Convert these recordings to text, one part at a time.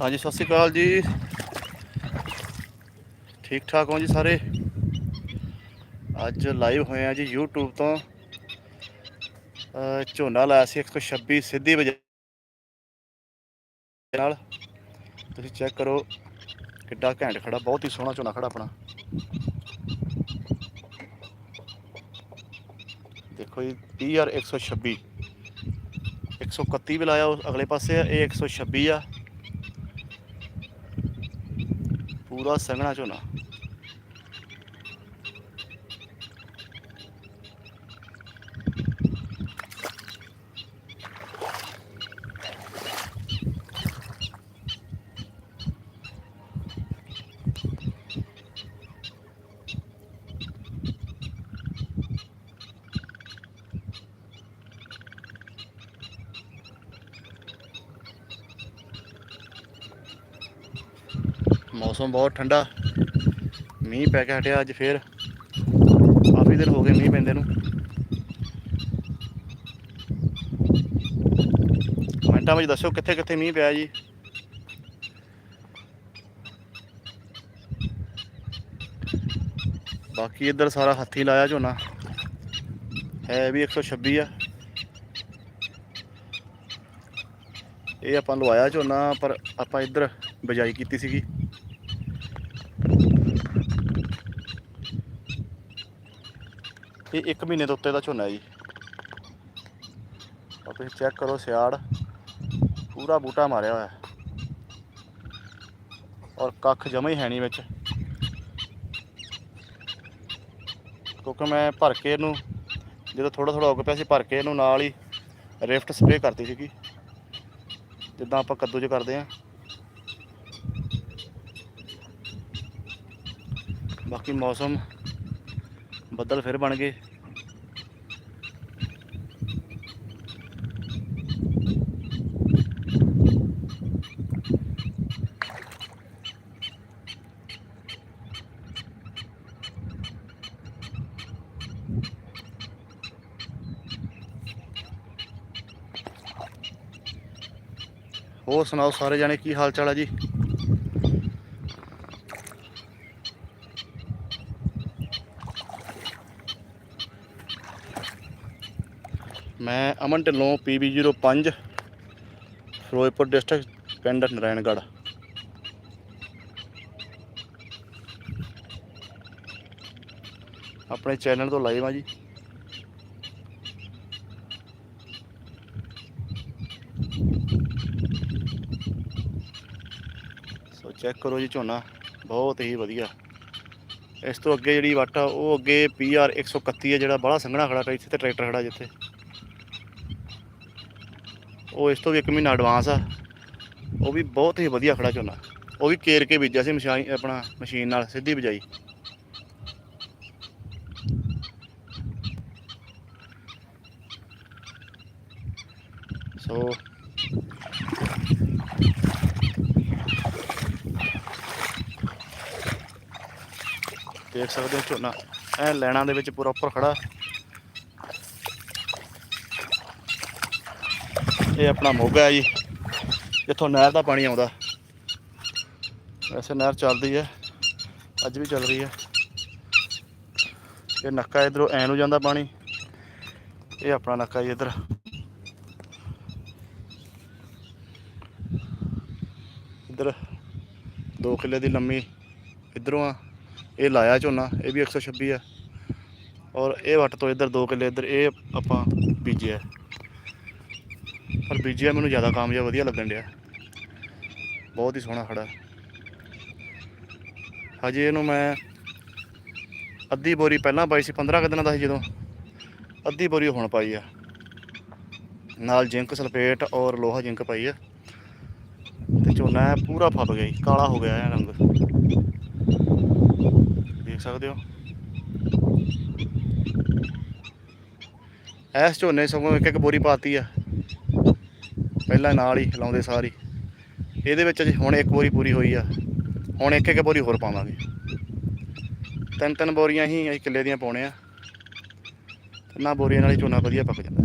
ਹਾਂਜੀ, ਸਤਿ ਸ਼੍ਰੀ ਅਕਾਲ ਜੀ। ਠੀਕ ਠਾਕ ਹੋ ਜੀ ਸਾਰੇ? ਅੱਜ ਲਾਈਵ ਹੋਏ ਆ ਜੀ YouTube ਤੋਂ। ਝੋਨਾ ਲਾਇਆ ਸੀ 126 ਸਿੱਧੀ ਵਜੇ ਨਾਲ। ਤੁਸੀਂ ਚੈੱਕ ਕਰੋ ਕਿੱਡਾ ਘੈਂਟ ਖੜਾ, ਬਹੁਤ ਹੀ ਸੋਹਣਾ ਝੋਨਾ ਖੜਾ ਆਪਣਾ। ਦੇਖੋ ਜੀ PR 126 131 ਵੀ ਲਾਇਆ ਉਸ ਅਗਲੇ ਪਾਸੇ ਆ, ਇਹ 126 ਆ। ਪੂਰਾ ਸੰਘਣਾ ਝੋਨਾ ਮੌਸਮ ਬਹੁਤ ਠੰਡਾ। ਮੀਂਹ ਪੈ ਕੇ ਹਟਿਆ ਅੱਜ ਫੇਰ। ਕਾਫੀ ਦਿਨ ਹੋ ਗਏ ਮੀਂਹ ਪੈਂਦੇ ਨੂੰ। ਕਮੈਂਟਾਂ ਵਿੱਚ ਦੱਸੋ ਕਿੱਥੇ ਕਿੱਥੇ ਮੀਂਹ ਪਿਆ ਜੀ। ਬਾਕੀ ਇੱਧਰ ਸਾਰਾ ਹੱਥੀ ਲਾਇਆ ਝੋਨਾ। ਹੈ ਵੀ 126 ਆ। ਇਹ ਆਪਾਂ ਲਵਾਇਆ ਝੋਨਾ, ਪਰ ਆਪਾਂ ਇੱਧਰ ਬਜਾਈ ਕੀਤੀ ਸੀਗੀ। ਇਹ 1 ਮਹੀਨੇ ਤੋਂ ਉੱਤੇ ਦਾ ਝੋਨਾ ਜੀ। ਆ ਤੁਸੀਂ ਚੈੱਕ ਕਰੋ ਸਿਆੜ, ਪੂਰਾ ਬੂਟਾ ਮਾਰਿਆ ਹੋਇਆ। ਔਰ ਕੱਖ ਜਮਾ ਹੀ ਹੈ ਨਹੀਂ ਵਿੱਚ। ਕਿਉਂਕਿ ਮੈਂ ਭਰ ਕੇ ਇਹਨੂੰ, ਜਦੋਂ ਥੋੜਾ ਥੋੜਾ ਉੱਗ ਪਿਆ ਸੀ, ਭਰ ਕੇ ਇਹਨੂੰ ਨਾਲ ਹੀ ਰਿਫਟ ਸਪਰੇਅ ਕਰਤੀ ਸੀਗੀ। ਜਿੱਦਾਂ ਆਪਾਂ ਕੱਦੂ 'ਚ ਕਰਦੇ ਆ ਬਾਕੀ ਮੌਸਮ ਬੱਦਲ ਫਿਰ ਬਣ ਗਏ। ਹੋਰ ਸੁਣਾਓ ਸਾਰੇ ਜਾਣੇ ਕੀ ਹਾਲ ਚਾਲ ਆ ਜੀ? ਮੈਂ ਅਮਨ ਢਿੱਲੋਂ PB05 ਫਿਰੋਜ਼ਪੁਰ ਡਿਸਟ੍ਰਿਕਟ ਪਿੰਡ ਨਰਾਇਣਗੜ੍ਹ ਆਪਣੇ ਚੈਨਲ ਤੋਂ ਲਾਈਵ ਆ ਜੀ। ਸੋ ਚੈੱਕ ਕਰੋ ਜੀ ਝੋਨਾ, ਬਹੁਤ ਹੀ ਵਧੀਆ। ਇਸ ਤੋਂ ਅੱਗੇ ਜਿਹੜੀ ਵੱਟ ਆ, ਉਹ ਅੱਗੇ PR 131 ਹੈ ਜਿਹੜਾ ਬੜਾ ਸੰਘਣਾ ਖੜਾ ਇੱਥੇ ਤੇ ਟਰੈਕਟਰ ਖੜਾ ਜਿੱਥੇ। ਉਹ ਇਸ ਤੋਂ ਵੀ ਇੱਕ ਮਹੀਨਾ ਐਡਵਾਂਸ ਆ। ਉਹ ਵੀ ਬਹੁਤ ਹੀ ਵਧੀਆ ਖੜਾ ਝੋਨਾ। ਉਹ ਵੀ ਕੇਰ ਕੇ ਬੀਜਿਆ ਸੀ ਮਸ਼ੀਨ ਆਪਣਾ ਮਸ਼ੀਨ ਨਾਲ, ਸਿੱਧੀ ਬਿਜਾਈ। ਸੋ ਦੇਖ ਸਕਦੇ ਹੋ ਝੋਨਾ। ਐ ਲੈਣਾ ਦੇ ਵਿੱਚ ਪ੍ਰੋਪਰ ਉੱਪਰ ਖੜਾ। ਇਹ ਆਪਣਾ ਮੋਗਾ ਹੈ ਜੀ। ਜਿੱਥੋਂ ਨਹਿਰ ਦਾ ਪਾਣੀ ਆਉਂਦਾ। ਵੈਸੇ ਨਹਿਰ ਚੱਲਦੀ ਹੈ। ਅੱਜ ਵੀ ਚੱਲ ਰਹੀ ਹੈ। ਇਹ ਨੱਕਾ ਇਧਰੋਂ ਐ ਨੂੰ ਜਾਂਦਾ ਪਾਣੀ। ਇਹ ਆਪਣਾ ਨੱਕਾ ਜੀ ਇਧਰ। ਇਧਰ 2 ਕਿੱਲੇ ਦੀ ਲੰਮੀ ਇਧਰੋਂ ਆ। ਇਹ ਲਾਇਆ ਝੋਨਾ, ਇਹ ਵੀ 126 ਆ। ਔਰ ਇਹ ਵੱਟ ਤੋਂ ਇਧਰ 2 ਕਿੱਲੇ, ਇਧਰ ਇਹ ਆਪਾਂ ਬੀਜਿਆ। ਪਰ ਬੀਜਿਆ ਮੈਨੂੰ ਜ਼ਿਆਦਾ ਕਾਮਯਾਬ ਵਧੀਆ ਲੱਗਣ ਡਿਆ। ਬਹੁਤ ਹੀ ਸੋਹਣਾ ਖੜਾ। ਹਜੇ ਇਹਨੂੰ ਮੈਂ ਅੱਧੀ ਬੋਰੀ ਪਹਿਲਾਂ ਪਾਈ ਸੀ 15 ਕੁ ਦਿਨਾਂ ਦਾ ਸੀ ਜਦੋਂ। ਅੱਧੀ ਬੋਰੀ ਹੁਣ ਪਾਈ ਆ। ਨਾਲ ਜ਼ਿੰਕ ਸਲਫੇਟ ਔਰ ਲੋਹਾ ਜ਼ਿੰਕ ਪਾਈ ਆ। ਤੇ ਝੋਨਾ ਐਂ ਪੂਰਾ ਫੱਬ ਗਿਆ ਜੀ, ਕਾਲਾ ਹੋ ਗਿਆ ਇਹ ਰੰਗ। ਦੇਖ ਸਕਦੇ ਹੋ? ਐਸ ਝੋਨੇ ਸਗੋਂ ਇੱਕ ਇੱਕ ਬੋਰੀ ਪਾਤੀ ਆ। ਪਹਿਲਾਂ ਨਾਲ ਹੀ ਲਾਉਂਦੇ ਸਾਰੀ ਇਹਦੇ ਵਿੱਚ ਜੇ ਹੁਣ ਇੱਕ ਬੋਰੀ ਪੂਰੀ ਹੋਈ ਆ। ਹੁਣ ਇੱਕ ਇੱਕ ਬੋਰੀ ਹੋਰ ਪਾਵਾਂਗੇ। ਤਿੰਨ ਤਿੰਨ ਬੋਰੀਆਂ ਹੀ ਅਸੀਂ ਕਿੱਲੇ ਦੀਆਂ ਪਾਉਣੇ ਆ। ਨਾ ਬੋਰੀਆਂ ਨਾਲ ਹੀ ਝੋਨਾ ਵਧੀਆ ਪੱਕ ਜਾਂਦਾ।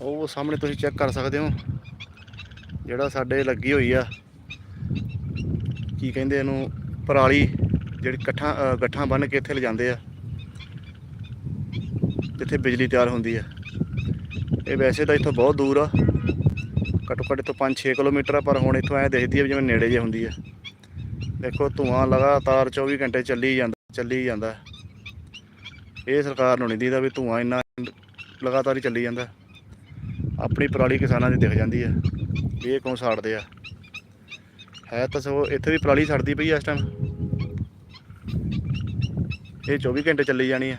ਉਹ ਸਾਹਮਣੇ ਤੁਸੀਂ ਚੈੱਕ ਕਰ ਸਕਦੇ ਹੋ। ਜਿਹੜਾ ਸਾਡੇ ਲੱਗੀ ਹੋਈ ਆ। ਕੀ ਕਹਿੰਦੇ ਇਹਨੂੰ? ਪਰਾਲੀ ਜਿਹੜੀ ਇਕੱਠਾਂ ਗੱਠਾਂ ਬੰਨ ਕੇ ਇੱਥੇ ਲਿਜਾਂਦੇ ਆ। ਜਿੱਥੇ ਬਿਜਲੀ ਤਿਆਰ ਹੁੰਦੀ ਆ। ਇਹ ਵੈਸੇ ਤਾਂ ਇੱਥੋਂ ਬਹੁਤ ਦੂਰ ਆ। ਘੱਟੋ ਘੱਟ ਇੱਥੋਂ 5-6 ਕਿਲੋਮੀਟਰ ਆ, ਪਰ ਹੁਣ ਇੱਥੋਂ ਐ ਦੇਖਦੀ ਆ ਵੀ ਜਿਵੇਂ ਨੇੜੇ ਜੇ ਹੁੰਦੀ ਆ। ਦੇਖੋ, ਧੂਆਂ ਲਗਾਤਾਰ 24 ਘੰਟੇ ਚੱਲੀ ਜਾਂਦਾ ਚੱਲੀ ਜਾਂਦਾ। ਇਹ ਸਰਕਾਰ ਨੂੰ ਨਹੀਂ ਦੀਦਾ ਵੀ ਧੂਆਂ ਇੰਨਾ ਲਗਾਤਾਰ ਹੀ ਚੱਲੀ ਜਾਂਦਾ। ਆਪਣੀ ਪਰਾਲੀ ਕਿਸਾਨਾਂ ਦੀ ਦਿਖ ਜਾਂਦੀ ਆ। ਵੀ ਇਹ ਕਿਉਂ ਸਾੜਦੇ ਆ? ਹੈ ਤਾਂ ਸੋ ਇੱਥੇ ਵੀ ਪਰਾਲੀ ਸੜਦੀ ਪਈ ਆ ਇਸ ਟਾਈਮ ਇਹ 24 ਘੰਟੇ ਚੱਲੀ ਜਾਣੀ ਆ।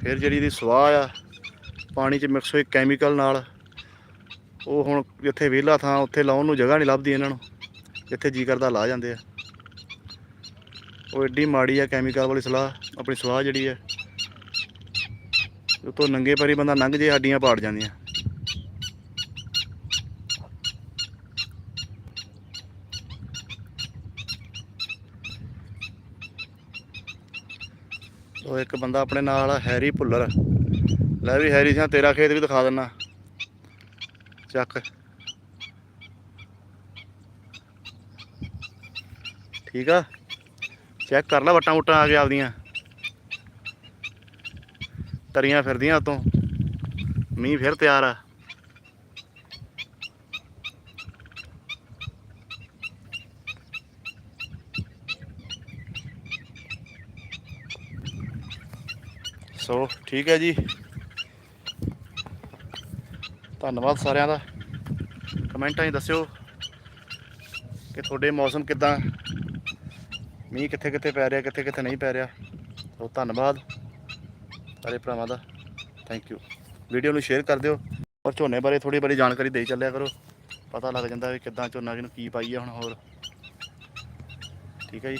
ਫਿਰ ਜਿਹੜੀ ਇਹਦੀ ਸਵਾਹ ਆ, ਪਾਣੀ 'ਚ ਮਿਕਸ ਹੋਈ ਕੈਮੀਕਲ ਨਾਲ। ਉਹ ਹੁਣ ਜਿੱਥੇ ਵਿਹਲਾ ਥਾਂ, ਉੱਥੇ ਲਾਉਣ ਨੂੰ ਜਗ੍ਹਾ ਨਹੀਂ ਲੱਭਦੀ ਇਹਨਾਂ ਨੂੰ। ਜਿੱਥੇ ਜੀ ਕਰਦਾ ਲਾ ਜਾਂਦੇ ਆ। ਉਹ ਐਡੀ ਮਾੜੀ ਆ ਕੈਮੀਕਲ ਵਾਲੀ ਸਲਾਹ, ਆਪਣੀ ਸਵਾਹ ਜਿਹੜੀ ਆ। ਉਤੋਂ ਨੰਗੇ ਪੈਰੀ ਬੰਦਾ ਲੰਘ ਜੇ, ਹੱਡੀਆਂ ਪਾੜ ਜਾਂਦੀਆਂ। ਉਹ ਇੱਕ ਬੰਦਾ ਆਪਣੇ ਨਾਲ ਹੈਰੀ ਭੁੱਲਰ। ਲੈ ਵੀ ਹੈਰੀ ਸਿਆਂ, ਤੇਰਾ ਖੇਤ ਵੀ ਦਿਖਾ ਦਿੰਨਾ। ਚੱਕ। ਠੀਕ ਆ? ਚੈੱਕ ਕਰ ਲੈ ਵਟਾਂ ਵਟਾਂ ਆ ਕੇ ਆਪਦੀਆਂ। ਤਰੀਆਂ ਫਿਰਦੀਆਂ ਉਤੋਂ। ਮੀਂਹ ਫਿਰ ਤਿਆਰ ਆ। ਸੋ ਠੀਕ ਹੈ ਜੀ। ਧੰਨਵਾਦ ਸਾਰਿਆਂ ਦਾ। ਕਮੈਂਟਾਂ 'ਚ ਦੱਸਿਓ ਕਿ ਤੁਹਾਡੇ ਮੌਸਮ ਕਿਦਾਂ? ਮੀਂਹ ਕਿੱਥੇ ਕਿੱਥੇ ਪੈ ਰਿਹਾ, ਕਿੱਥੇ ਕਿੱਥੇ ਨਹੀਂ ਪੈ ਰਿਹਾ? ਸੋ ਧੰਨਵਾਦ ਸਾਰੇ ਭਰਾਵਾਂ ਦਾ। ਥੈਂਕ ਯੂ ਵੀਡੀਓ ਨੂੰ ਸ਼ੇਅਰ ਕਰ ਦਿਓ ਔਰ ਝੋਨੇ ਬਾਰੇ ਥੋੜੀ ਬੜੀ ਜਾਣਕਾਰੀ ਦੇਈ ਚੱਲਿਆ ਕਰੋ। ਪਤਾ ਲੱਗ ਜਾਂਦਾ ਵੀ ਕਿੱਦਾਂ ਝੋਨਾ ਕਿਨੂੰ ਕੀ ਪਾਈਏ ਹੁਣ ਹੋਰ। ਠੀਕ ਹੈ ਜੀ।